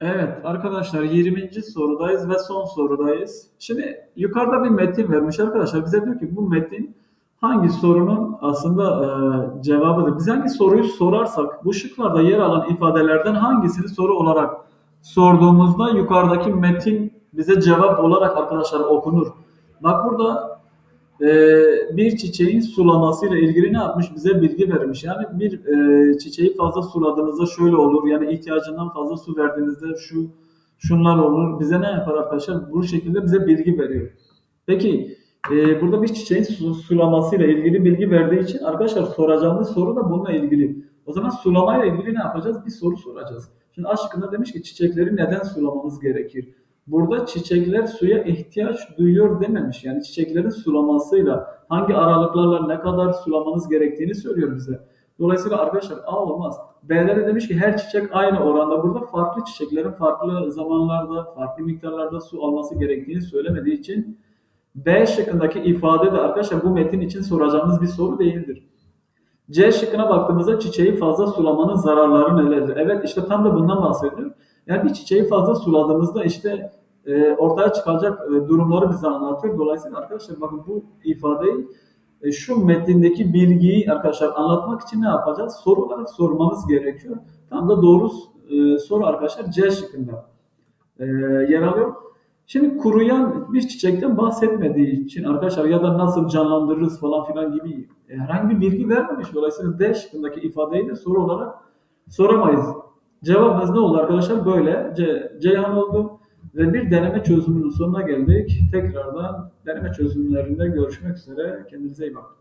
Evet arkadaşlar 20. sorudayız ve son sorudayız. Şimdi yukarıda bir metin vermiş arkadaşlar. Bize diyor ki bu metin hangi sorunun aslında e, cevabıdır? Biz hangi soruyu sorarsak bu şıklarda yer alan ifadelerden hangisini soru olarak sorduğumuzda yukarıdaki metin bize cevap olarak arkadaşlar okunur. Bak burada bir çiçeğin sulamasıyla ilgili ne yapmış? Bize bilgi vermiş. Yani bir e, çiçeği fazla suladığınızda şöyle olur. Yani ihtiyacından fazla su verdiğinizde şu şunlar olur. Bize ne yapar arkadaşlar? Bu şekilde bize bilgi veriyor. Peki e, burada bir çiçeğin su, sulamasıyla ilgili bilgi verdiği için arkadaşlar soracağımız soru da bununla ilgili. O zaman sulamayla ilgili ne yapacağız? Bir soru soracağız. Şimdi aşkında demiş ki çiçekleri neden sulamamız gerekir? Burada çiçekler suya ihtiyaç duyuyor dememiş. Yani çiçeklerin sulamasıyla hangi aralıklarla ne kadar sulamanız gerektiğini söylüyor bize. Dolayısıyla arkadaşlar A olmaz. B'de de demiş ki her çiçek aynı oranda. Burada farklı çiçeklerin farklı zamanlarda, farklı miktarlarda su alması gerektiğini söylemediği için B şıkkındaki ifade de arkadaşlar bu metin için soracağımız bir soru değildir. C şıkkına baktığımızda çiçeği fazla sulamanın zararları nelerdir? Evet işte tam da bundan bahsediyor. Yani bir çiçeği fazla suladığımızda işte e, ortaya çıkacak e, durumları bize anlatıyor. Dolayısıyla arkadaşlar bakın bu ifadeyi e, şu metindeki bilgiyi arkadaşlar anlatmak için ne yapacağız? Soru olarak sormamız gerekiyor. Tam da doğru e, soru arkadaşlar C şıkkında e, yer alıyor. Şimdi kuruyan bir çiçekten bahsetmediği için arkadaşlar ya da nasıl canlandırırız falan filan gibi herhangi bir bilgi vermemiş. Dolayısıyla D şıkkındaki ifadeyi de soru olarak soramayız. Cevabımız ne oldu arkadaşlar? Böyle C, Ceyhan oldu. Ve bir deneme çözümünün sonuna geldik. Tekrardan deneme çözümlerinde görüşmek üzere. Kendinize iyi bakın.